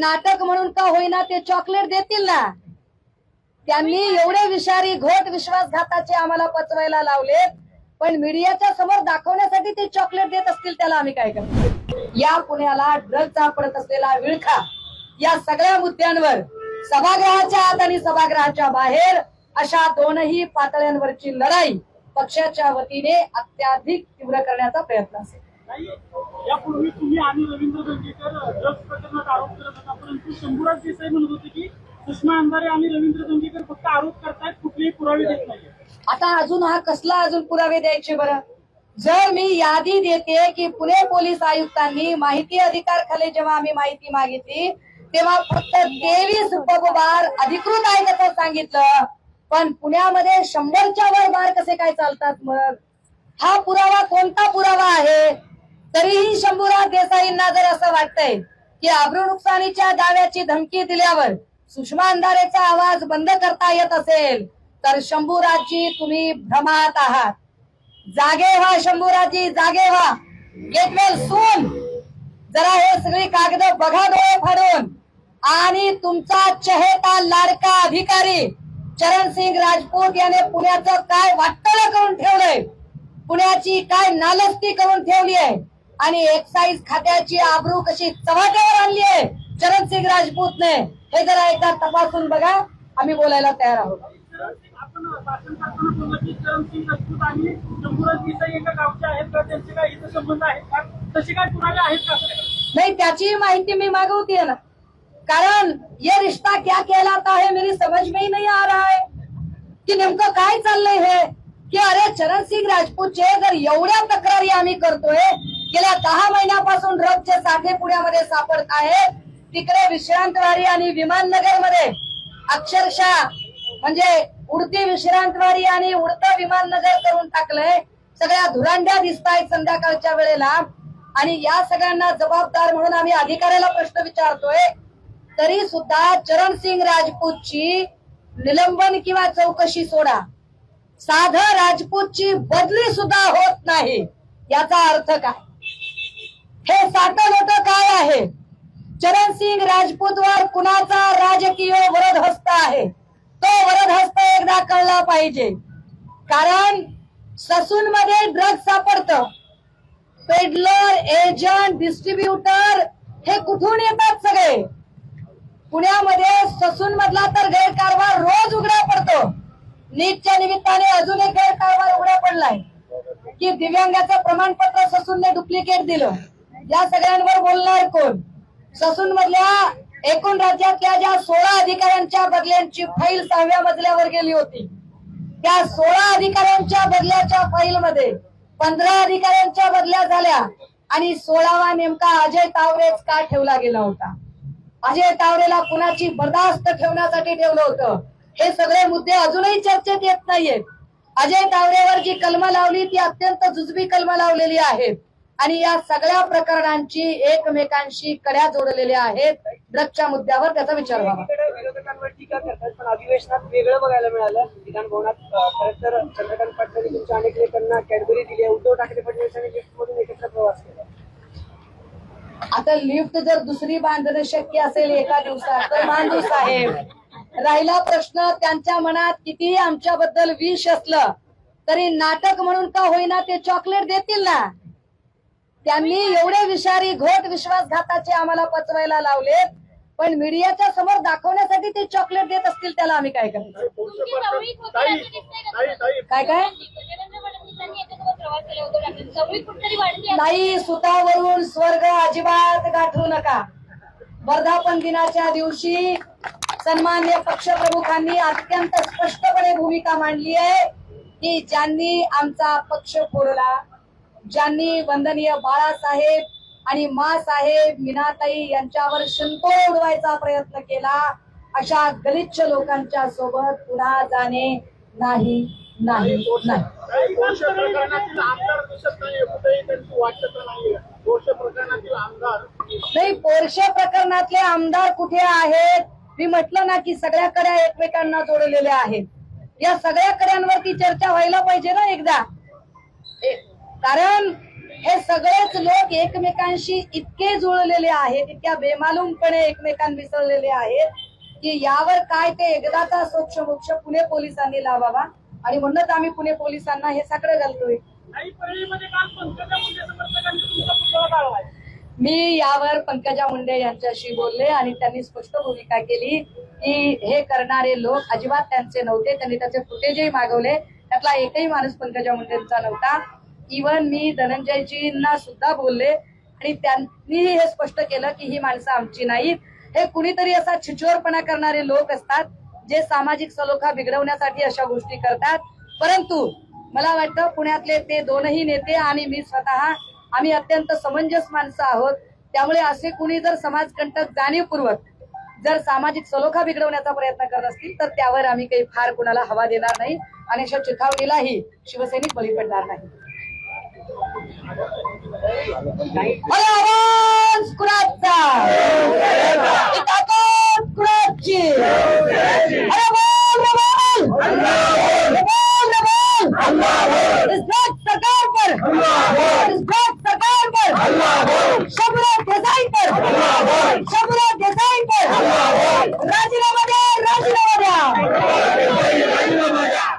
नाटक म्हणून का होईना ते चॉकलेट देतील ना. त्यांनी एवढे विषारी घोट विश्वासघाताचे आम्हाला पचवायला लावलेत पण मीडियाच्या समोर दाखवण्यासाठी ते चॉकलेट देत असतील त्याला आम्ही काय करतो या पुण्याला ड्रगचा पडत असलेला विळखा या सगळ्या मुद्द्यांवर सभागृहाच्या आत आणि सभागृहाच्या बाहेर अशा दोनही पातळ्यांवरची लढाई पक्षाच्या वतीने अत्याधिक तीव्र करण्याचा प्रयत्न असेल. यापूर्वी तुम्ही आणि रवींद्र दंगेकर ड्रग्ज प्रकरणात आरोप करत होता. परंतु शंभूराज देसाई म्हणत होते की सुषमा अंधारे आणि रवींद्र दंगेकर फक्त आरोप करतायत कुठलेही पुरावे देत नाही आता अजून हा कसला अजून पुरावे द्यायचे बरं? जर मी यादी देते की पुणे पोलीस आयुक्तांनी माहिती अधिकार खाली जेव्हा आम्ही माहिती मागितली तेव्हा फक्त तेवीस उपबार अधिकृत आहेत असं सांगितलं. पण पुण्यामध्ये शंभरच्या वर बार कसे काय चालतात मग? हा पुरावा कोणता पुरावा आहे? तरीही शंभूराज देसाईंना जर असं वाटतंय की आबरू नुकसानीच्या दाव्याची धमकी दिल्यावर सुषमा अंधारेचा आवाज बंद करता येत असेल तर शंभूराजी तुम्ही भ्रमात आहात. जागे व्हा शंभूराजी जागे व्हा. गेटवेल सून जरा हे सगळी कागद बघा डोळे फाडून. आणि तुमचा चहेता लाडका अधिकारी चरणसिंग राजपूत याने पुण्याचं काय वाटतं करून ठेवलंय? पुण्याची काय नालस्ती करून ठेवली आहे आणि एक्साईज खात्याची आबरू कशी चव्हाट्यावर आणली आहे चरणसिंग राजपूतने. हे जरा एकदा तपासून बघा. आम्ही बोलायला तयार आहोत. नाही त्याची माहिती मी मागवतीये ना. कारण ये रिश्ता क्या कहलाता है मेरी समझ में ही नहीं आ रहा है. की नेमकं काय चाललंय हे? की अरे चरणसिंग राजपूतचे जर एवढ्या तक्रारी आम्ही करतोय गेल्या दहा महिन्यापासून ड्रगचे साठे पुण्यामध्ये सापडत आहेत. तिकडे विश्रांतवाडी आणि विमाननगरमध्ये अक्षरशः म्हणजे उडती विश्रांतवाडी आणि उडतं विमाननगर करून टाकलंय. सगळ्या धुरांड्या दिसत आहेत संध्याकाळच्या वेळेला. आणि या सगळ्यांना जबाबदार म्हणून आम्ही अधिकाऱ्याला प्रश्न विचारतोय. तरी सुद्धा चरणसिंग राजपूतची निलंबन किंवा चौकशी सोडा. साध राजपूतची बदली सुद्धा होत नाही. याचा अर्थ काय? हे साठं होतं काय आहे? चरणसिंग राजपूतवर कुणाचा राजकीय वरदहस्त आहे? तो वरद हस्त एकदा कळला पाहिजे. कारण ससून मध्ये ड्रग सापडतं. पेडलर एजंट डिस्ट्रीब्युटर हे कुठून येतात सगळे? पुण्यामध्ये ससून मधला तर गैरकारभार रोज उघडा पडतो. नीटच्या निमित्ताने अजून एक गैरकारभार उघडा पडलाय. की दिव्यांगाचं प्रमाणपत्र ससूनने डुप्लिकेट दिलं. या सगळ्यांवर बोलणार कोण? ससून मधल्या एकूण राज्यातल्या ज्या सोळा अधिकाऱ्यांच्या बदल्यांची फाईल सहाव्या मजल्यावर गेली होती त्या सोळा अधिकाऱ्यांच्या बदल्याच्या फाईल मध्ये पंधरा अधिकाऱ्यांच्या बदल्या झाल्या आणि सोळावा नेमका अजय तावरेच का ठेवला गेला होता? अजय तावरेला कुणाची बर्दास्त ठेवण्यासाठी ठेवलं होतं? हे सगळे मुद्दे अजूनही चर्चेत येत नाहीयेत. अजय तावरेवर जी कलम लावली ती अत्यंत जुजबी कलम लावलेली आहेत. आणि या सगळ्या प्रकरणांची एकमेकांशी कड्या जोडलेल्या आहेत. ड्रगच्या मुद्द्यावर त्याचा विचार व्हावा. विरोधकांवर टीका करतात पण अधिवेशनात वेगळं बघायला मिळालं. विधान भवनात अं, खरं तर चंद्रकांत पाटील यांनी तुमच्या अनेक नेत्यांना कॅडबरी दिली आहे. उद्धव ठाकरे फडणवीसांनी लिफ्ट मधून एकत्र प्रवास केला. आता लिफ्ट जर दुसरी बांधणं शक्य असेल एका दिवसात तर बांधू साहेब. राहिला प्रश्न त्यांच्या मनात कितीही आमच्याबद्दल विष असलं तरी नाटक म्हणून का होईना ते चॉकलेट देतील ना? त्यांनी एवढे विषारी घोट विश्वासघाताचे आम्हाला पचवायला लावलेत. पण मीडियाच्या समोर दाखवण्यासाठी ते चॉकलेट देत असतील त्याला आम्ही काय करतो काय काय? नाही सुतावरून स्वर्ग अजिबात गाठू नका. वर्धापन दिनाच्या दिवशी सन्मान्य पक्षप्रमुखांनी अत्यंत स्पष्टपणे भूमिका मांडली आहे की ज्यांनी आमचा पक्ष फोडला. ज्यांनी वंदनीय बाळासाहेब आणि मासाहेब मीनाताई यांच्यावर शिंतो उडवायचा प्रयत्न केला अशा गलिच्छ लोकांच्या सोबत पुन्हा जाणे नाही नाही नाही. पोरशे प्रकरणातले आमदार कुठे आहेत? मी म्हटलं ना की सगळ्या कड्या एकमेकांना जोडलेल्या आहेत. या सगळ्या कड्यांवरती चर्चा व्हायला पाहिजे ना एकदा. कारण हे सगळेच लोक एकमेकांशी इतके जुळलेले आहेत इतक्या बेमालूमपणे एकमेकां मिसळलेले आहेत की यावर काय ते एकदाचा सोक्ष मोक्ष पुणे पोलिसांनी लावावा. आणि म्हणूनच आम्ही पुणे पोलिसांना हे सगळं घालतोय. मी यावर पंकजा मुंडे यांच्याशी बोलले आणि त्यांनी स्पष्ट भूमिका केली की हे करणारे लोक अजिबात त्यांचे नव्हते त्यांनी त्याचे फुटेजही मागवले. त्यातला एकही माणूस पंकजा मुंडेंचा नव्हता. इवन मी धनंजयजींना सुद्धा बोलले आणि त्यांनी हे स्पष्ट केलं की ही माणसं आमची नाहीत. हे कुणीतरी असा छिचोरपणा करणारे लोक असतात जे सामाजिक सलोखा बिघडवण्यासाठी अशा गोष्टी करतात. परंतु मला वाटतं पुण्यातले ते दोनही नेते आणि मी स्वतः आम्ही अत्यंत समंजस माणसं आहोत. त्यामुळे असे कुणी जर समाजकंटक जाणीवपूर्वक जर सामाजिक सलोखा बिघडवण्याचा प्रयत्न करत असतील तर त्यावर आम्ही काही फार कुणाला हवा देणार नाही आणि अशा चिथावणीलाही शिवसैनिक बळी पडणार नाही. Allons Curața! Itacon Curaci! Allons Rămân! Rămân, Rămân! Dezbrac Sarkar par! Dezbrac Sarkar par! Șabra Prasai par!